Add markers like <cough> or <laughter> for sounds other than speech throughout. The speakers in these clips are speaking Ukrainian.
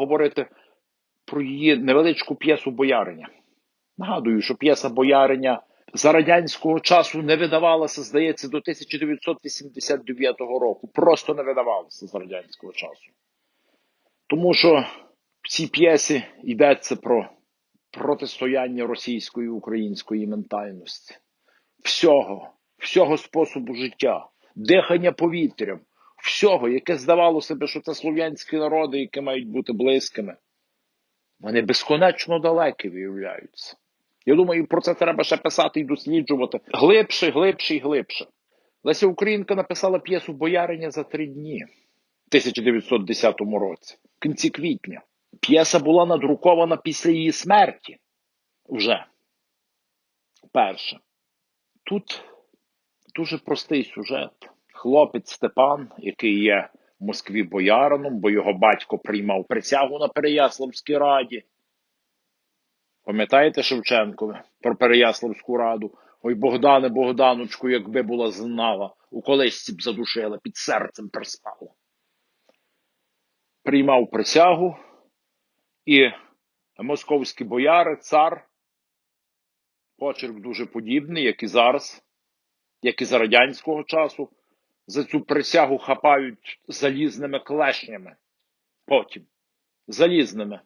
поговорити про її невеличку п'єсу Бояриня. Нагадую, що п'єса Бояриня за радянського часу не видавалася, здається, до 1989 року. Просто не видавалася за радянського часу. Тому що в цій п'єсі йдеться про протистояння російської і української ментальності, всього, всього способу життя, дихання повітрям, всього, яке здавало себе, що це слов'янські народи, які мають бути близькими. Вони безконечно далекі виявляються. Я думаю, про це треба ще писати і досліджувати глибше, глибше і глибше. Леся Українка написала п'єсу Бояриня за три дні в 1910 році, в кінці квітня. П'єса була надрукована після її смерті. Вже. Перше. Тут дуже простий сюжет. Хлопець Степан, який є в Москві боярином, бо його батько приймав присягу на Переяславській раді. Пам'ятаєте Шевченкове про Переяславську раду? Ой, Богдане, Богданочку, якби була знала, у колесці б задушила, під серцем приспала. Приймав присягу, і московські бояри, цар, почерк дуже подібний, як і зараз, як і за радянського часу, за цю присягу хапають залізними клешнями. Потім залізними.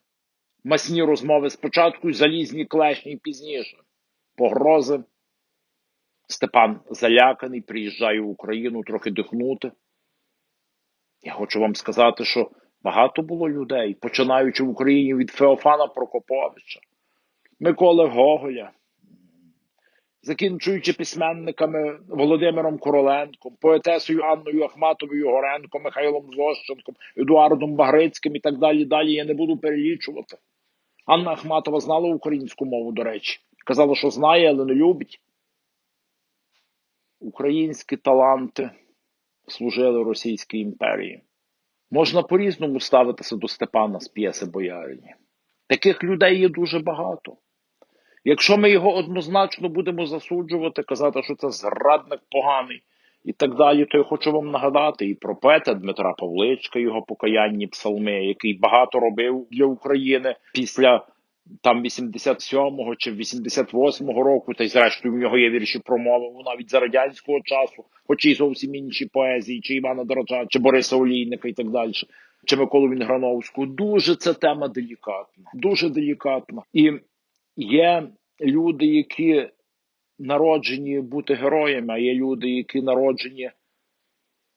Масні розмови спочатку і залізні клешні пізніше. Погрози. Степан заляканий, приїжджає в Україну трохи дихнути. Я хочу вам сказати, що багато було людей, починаючи в Україні від Феофана Прокоповича, Миколи Гоголя, закінчуючи письменниками Володимиром Короленком, поетесою Анною Ахматовою Горенко, Михайлом Зощенком, Едуардом Багрицьким і так далі. Далі я не буду перелічувати. Анна Ахматова знала українську мову, до речі. Казала, що знає, але не любить. Українські таланти служили Російській імперії. Можна по-різному ставитися до Степана з п'єси Боярині. Таких людей є дуже багато. Якщо ми його однозначно будемо засуджувати, казати, що це зрадник поганий і так далі, то я хочу вам нагадати і про поета Дмитра Павличка, його покаянні псалми, який багато робив для України після там 87-го чи 88-го року, та й зрештою в нього є вірші про мову навіть за радянського часу, хоч і зовсім інші поезії, чи Івана Дорожа, чи Бориса Олійника і так далі. Чи Миколу Вінграновську. Дуже ця тема делікатна, дуже делікатна. І є люди, які народжені бути героями, а є люди, які народжені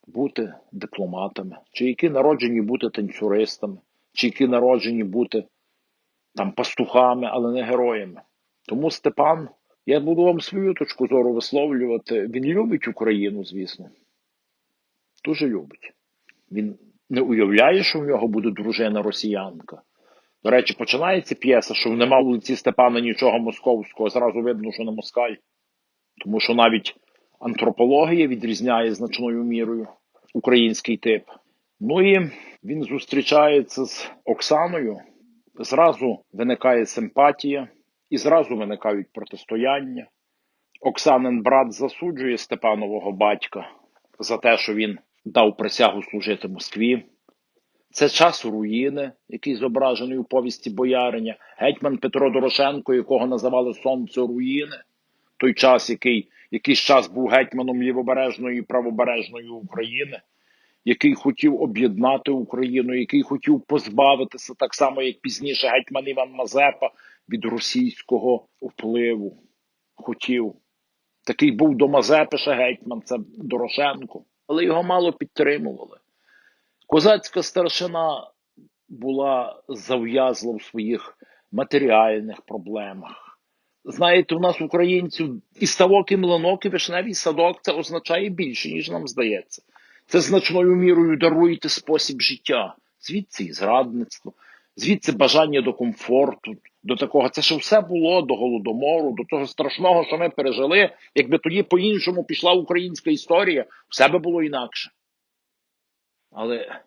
бути дипломатами, чи які народжені бути танцюристами, чи які народжені бути там пастухами, але не героями. Тому Степан, я буду вам свою точку зору висловлювати. Він любить Україну, звісно. Дуже любить. Він не уявляє, що в нього буде дружина росіянка. До речі, починається п'єса, що нема у лиці Степана нічого московського, зразу видно, що не москаль. Тому що навіть антропологія відрізняє значною мірою український тип. Ну і він зустрічається з Оксаною, зразу виникає симпатія, і зразу виникають протистояння. Оксанин брат засуджує Степанового батька за те, що він дав присягу служити Москві. Це час руїни, який зображений у повісті Бояриня, гетьман Петро Дорошенко, якого називали Сонце руїни, той час, який якийсь час був гетьманом лівобережної і правобережної України, який хотів об'єднати Україну, який хотів позбавитися так само, як пізніше гетьман Іван Мазепа від російського впливу. Хотів. Такий був до Мазепи ще гетьман, це Дорошенко, але його мало підтримували. Козацька старшина була зав'язла в своїх матеріальних проблемах. Знаєте, у нас українців і ставок, і млинок, і вишневий садок це означає більше, ніж нам здається. Це значною мірою даруєте спосіб життя, звідси і зрадництво, звідси бажання до комфорту, до такого. Це ж все було до голодомору, до того страшного, що ми пережили. Якби тоді по-іншому пішла українська історія, все би було інакше. Але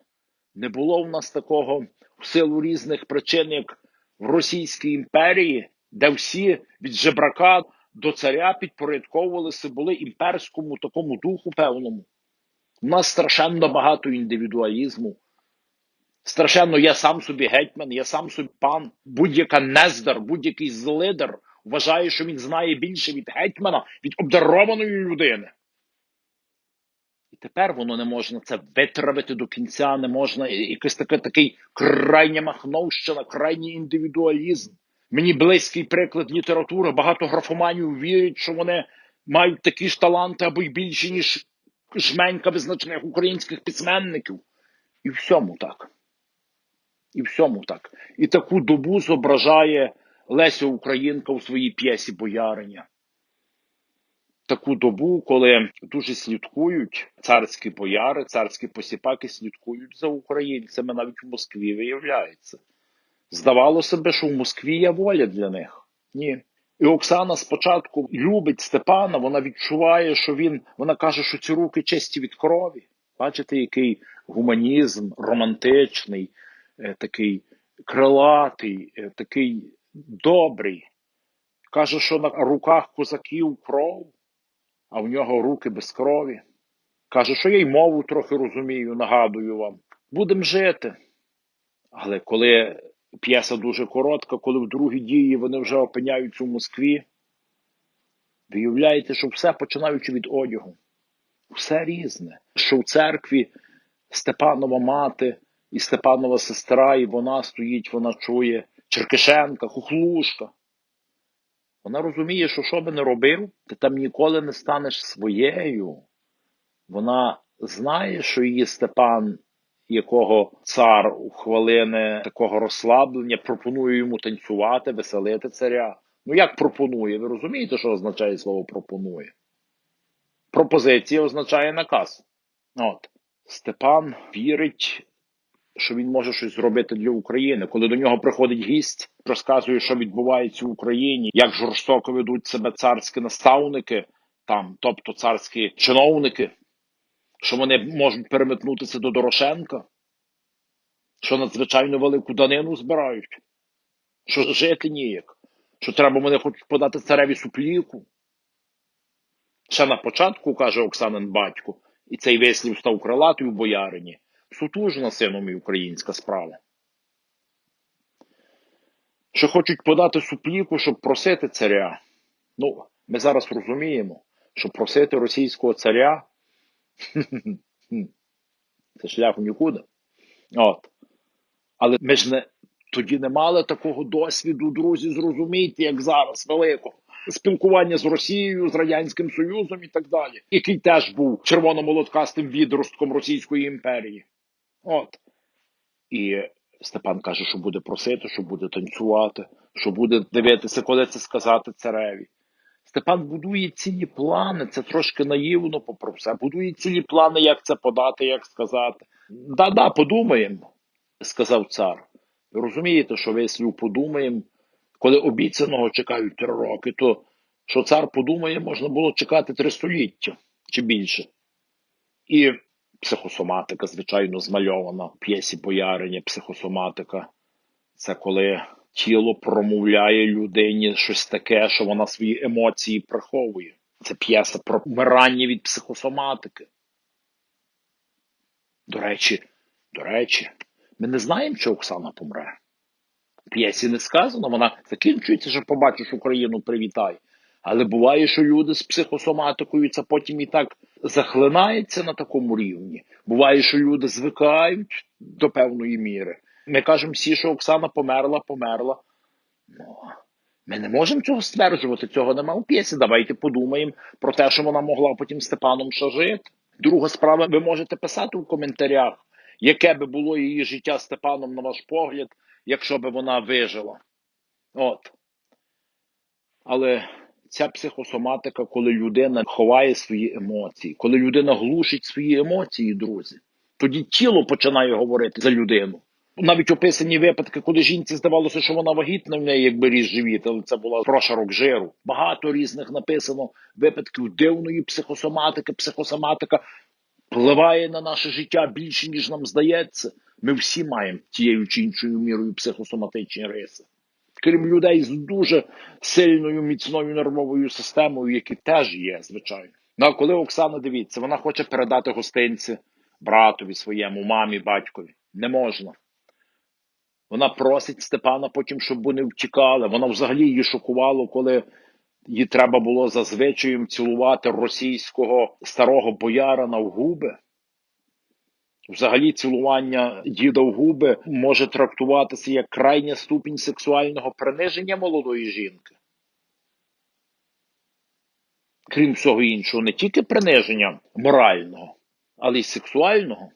не було в нас такого в силу різних причин, як в Російській імперії, де всі від жебрака до царя підпорядковувалися, були імперському такому духу певному. У нас страшенно багато індивідуалізму. Страшенно, я сам собі гетьман, я сам собі пан. Будь-яка нездар, будь-який злидар вважає, що він знає більше від гетьмана, від обдарованої людини. Тепер воно не можна це витравити до кінця, не можна якийсь таке, такий крайня махновщина, крайній індивідуалізм. Мені близький приклад літератури. Багато графоманів вірять, що вони мають такі ж таланти або й більші, ніж жменька визначених українських письменників. І всьому так. І всьому так. І таку добу зображає Леся Українка у своїй п'єсі Бояриня. Таку добу, коли дуже слідкують царські бояри, царські посіпаки слідкують за українцями, навіть в Москві виявляється. Здавалося би, що в Москві є воля для них. Ні. І Оксана спочатку любить Степана, вона відчуває, що він, вона каже, що ці руки чисті від крові. Бачите, який гуманізм романтичний, е, такий крилатий, е, такий добрий. Каже, що на руках козаків кров, а в нього руки без крові. Каже, що я й мову трохи розумію, нагадую вам. Будемо жити. Але коли п'єса дуже коротка, коли в другій дії вони вже опиняються в Москві, виявляєте, що все починаючи від одягу. Все різне. Що в церкві Степанова мати і Степанова сестра, і вона стоїть, вона чує Черкишенка, Хухлушка. Вона розуміє, що що би не робив, ти там ніколи не станеш своєю. Вона знає, що її Степан, якого цар у хвилини такого розслаблення, пропонує йому танцювати, веселити царя. Ну як пропонує? Ви розумієте, що означає слово пропонує? Пропозиція означає наказ. От. Степан вірить, що він може щось зробити для України. Коли до нього приходить гість, розказує, що відбувається в Україні, як жорстоко ведуть себе царські наставники, там, тобто царські чиновники, що вони можуть переметнутися до Дорошенка, що надзвичайно велику данину збирають, що жити ніяк, що треба мене хочуть подати цареві супліку. Ще на початку, каже Оксанин батько, і цей вислів став крилатою в боярині. Сутужна сином і українська справа. Що хочуть подати супліку, щоб просити царя. Ну, ми зараз розуміємо, що просити російського царя <laughs> це шлях нікуди. От. Але ми ж не тоді не мали такого досвіду, друзі, зрозумійте, як зараз, великого. Спілкування з Росією, з Радянським Союзом і так далі, який теж був червономолоткастим відростком Російської імперії. От. І Степан каже, що буде просити, що буде танцювати, що буде дивитися, коли це сказати цареві. Степан будує цілі плани, це трошки наївно попри все. Будує цілі плани, як це подати, як сказати. Да-да, подумаємо, сказав цар. Розумієте, що вислів подумаємо, коли обіцяного чекають три роки, то що цар подумає, можна було чекати три століття чи більше. І психосоматика, звичайно, змальована в п'єсі Бояриня. Психосоматика це коли тіло промовляє людині щось таке, що вона свої емоції приховує. Це п'єса про вмирання від психосоматики. До речі, до речі, ми не знаємо, чи Оксана помре. В п'єсі не сказано, вона закінчується, що побачиш Україну, привітай. Але буває, що люди з психосоматикою це потім і так захлинається на такому рівні. Буває, що люди звикають до певної міри. Ми кажемо всі, що Оксана померла, померла. Ну, ми не можемо цього стверджувати, цього нема у п'єсі. Давайте подумаємо про те, що вона могла потім Степаном ще жити. Друга справа, ви можете писати в коментарях, яке би було її життя Степаном, на ваш погляд, якщо би вона вижила. От. Але ця психосоматика, коли людина ховає свої емоції, коли людина глушить свої емоції, друзі, тоді тіло починає говорити за людину. Навіть описані випадки, коли жінці здавалося, що вона вагітна в неї, якби ріс живіт, але це була прошарок жиру. Багато різних написано випадків дивної психосоматики. Психосоматика впливає на наше життя більше, ніж нам здається. Ми всі маємо тією чи іншою мірою психосоматичні риси. Крім людей з дуже сильною міцною нервовою системою, які теж є, звичайно. Ну а коли Оксана дивіться, вона хоче передати гостинці братові своєму, мамі, батькові. Не можна. Вона просить Степана потім, щоб вони втікали. Вона взагалі її шокувало, коли їй треба було за цілувати російського старого боярина в губи. Взагалі, цілування діда в губи може трактуватися як крайня ступінь сексуального приниження молодої жінки. Крім всього іншого, не тільки приниження морального, але й сексуального.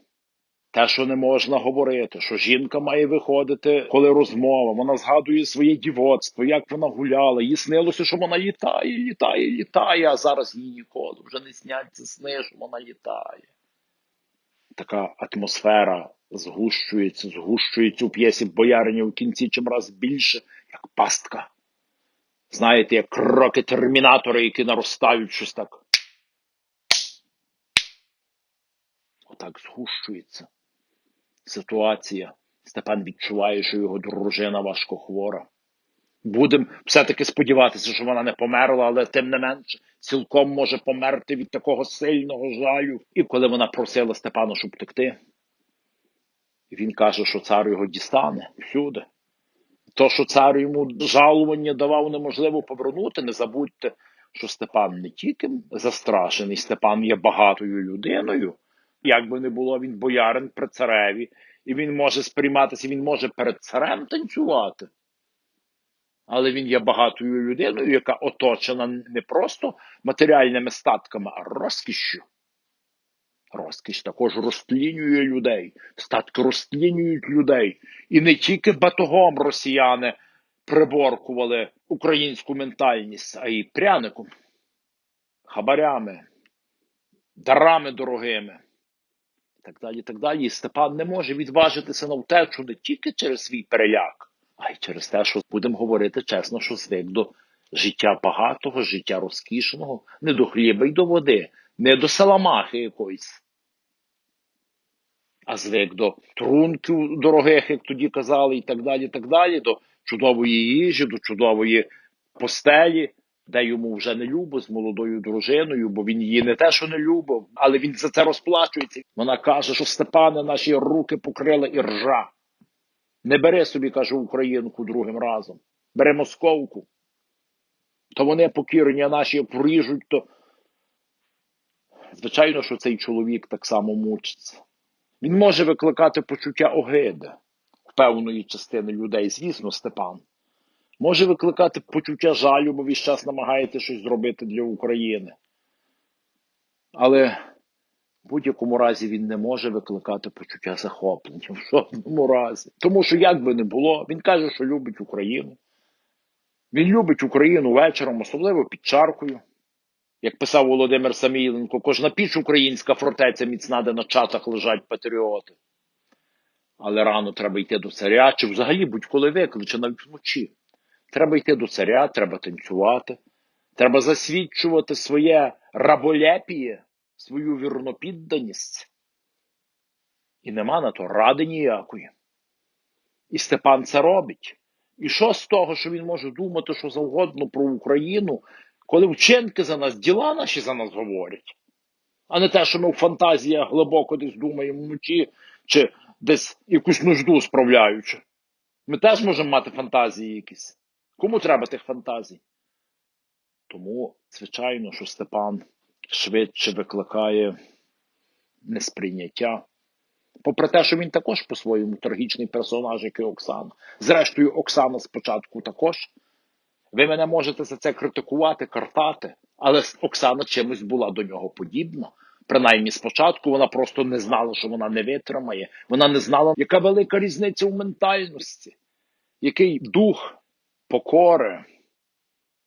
Те, що не можна говорити, що жінка має виходити, коли розмова, вона згадує своє дівоцтво, як вона гуляла, їй снилося, що вона літає, літає, літає, а зараз їй ніколи вже не сняться сни, що вона літає. Така атмосфера згущується, згущується у п'єсі боярині в кінці чим раз більше, як пастка. Знаєте, як кроки термінатори, які наростають щось так. Отак згущується ситуація. Степан відчуває, що його дружина важко хвора. Будемо все-таки сподіватися, що вона не померла, але тим не менше цілком може померти від такого сильного жалю. І коли вона просила Степана, щоб втекти, він каже, що цар його дістане всюди. То, що цар йому жалування давав, неможливо повернути. Не забудьте, що Степан не тільки застрашений, Степан є багатою людиною. Як би не було, він боярин при цареві, і він може сприйматися, він може перед царем танцювати. Але він є багатою людиною, яка оточена не просто матеріальними статками, а розкішшю. Розкіш також розтлінює людей, статки розтлінюють людей. І не тільки батогом росіяни приборкували українську ментальність, а й пряником, хабарями, дарами дорогими. Так далі, так далі. І Степан не може відважитися на втечу не тільки через свій переляк, а й через те, що будемо говорити чесно, що звик до життя багатого, життя розкішного, не до хліба й до води, не до саламахи якоїсь а звик до трунків дорогих, як тоді казали, і так далі, так далі, до чудової їжі, до чудової постелі, де йому вже не любо з молодою дружиною, бо він її не те, що не любив, але він за це розплачується. Вона каже, що Степане наші руки покрила і ржа. Не бери собі, каже, українку другим разом. Бери московку. То вони покірення наші поріжуть, то звичайно, що цей чоловік так само мучиться. Він може викликати почуття огиди в певної частини людей, звісно, Степан. Може викликати почуття жалю, бо весь час намагається щось зробити для України. Але в будь-якому разі він не може викликати почуття захоплення в жодному разі. Тому що, як би не було, він каже, що любить Україну. Він любить Україну вечором, особливо під чаркою. Як писав Володимир Самійленко, кожна піч українська фортеця міцна, де на чатах лежать патріоти. Але рано треба йти до царя, чи взагалі будь-коли викличе, навіть вночі. Треба йти до царя, треба танцювати, треба засвідчувати своє раболепіє, свою вірнопідданість. І нема на то ради ніякої. І Степан це робить. І що з того, що він може думати, що завгодно про Україну, коли вчинки за нас, діла наші за нас говорять, а не те, що ми в фантазіях глибоко десь думаємо вночі, чи десь якусь нужду справляючи. Ми теж можемо мати фантазії якісь. Кому треба тих фантазій? Тому, звичайно, що Степан швидше викликає несприйняття. Попри те, що він також по-своєму трагічний персонаж, як і Оксана. Зрештою, Оксана спочатку також. Ви мене можете за це критикувати, картати, але Оксана чимось була до нього подібна. Принаймні спочатку вона просто не знала, що вона не витримає. Вона не знала, яка велика різниця у ментальності, який дух покори,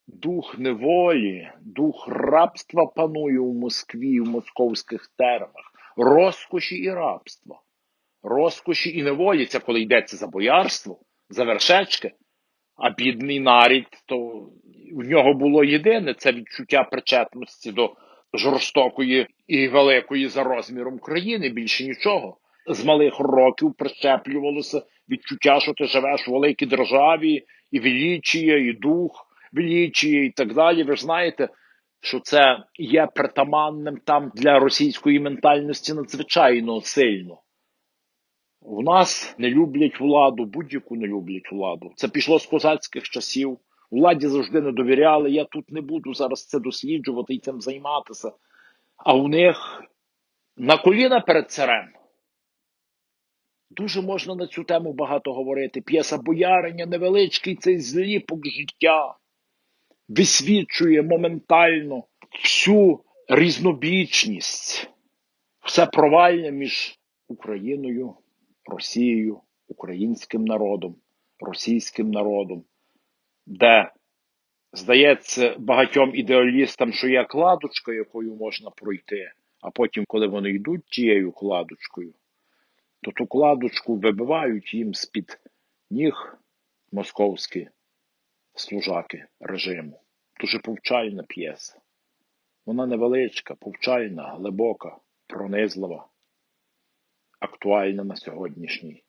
дух неволі, дух рабства панує у Москві, в московських термах, розкоші і рабства, розкоші і неволі, це коли йдеться за боярство, за вершечки. А бідний нарід, то в нього було єдине це відчуття причетності до жорстокої і великої за розміром країни, більше нічого. З малих років прищеплювалося відчуття, що ти живеш в великій державі, і величіє, і дух величіє, і так далі. Ви ж знаєте, що це є притаманним там для російської ментальності надзвичайно сильно. У нас не люблять владу, будь-яку не люблять владу. Це пішло з козацьких часів. Владі завжди не довіряли. Я тут не буду зараз це досліджувати і цим займатися. А у них на коліна перед царем. Дуже можна на цю тему багато говорити. П'єса бояриня, невеличкий цей зліпок життя висвічує моментально всю різнобічність, все провальне між Україною, Росією, українським народом, російським народом, де здається багатьом ідеалістам, що є кладочка, якою можна пройти, а потім, коли вони йдуть тією кладочкою, то ту кладочку вибивають їм з-під ніг московські служаки режиму. Дуже повчальна п'єса. Вона невеличка, повчальна, глибока, пронизлива, актуальна на сьогоднішній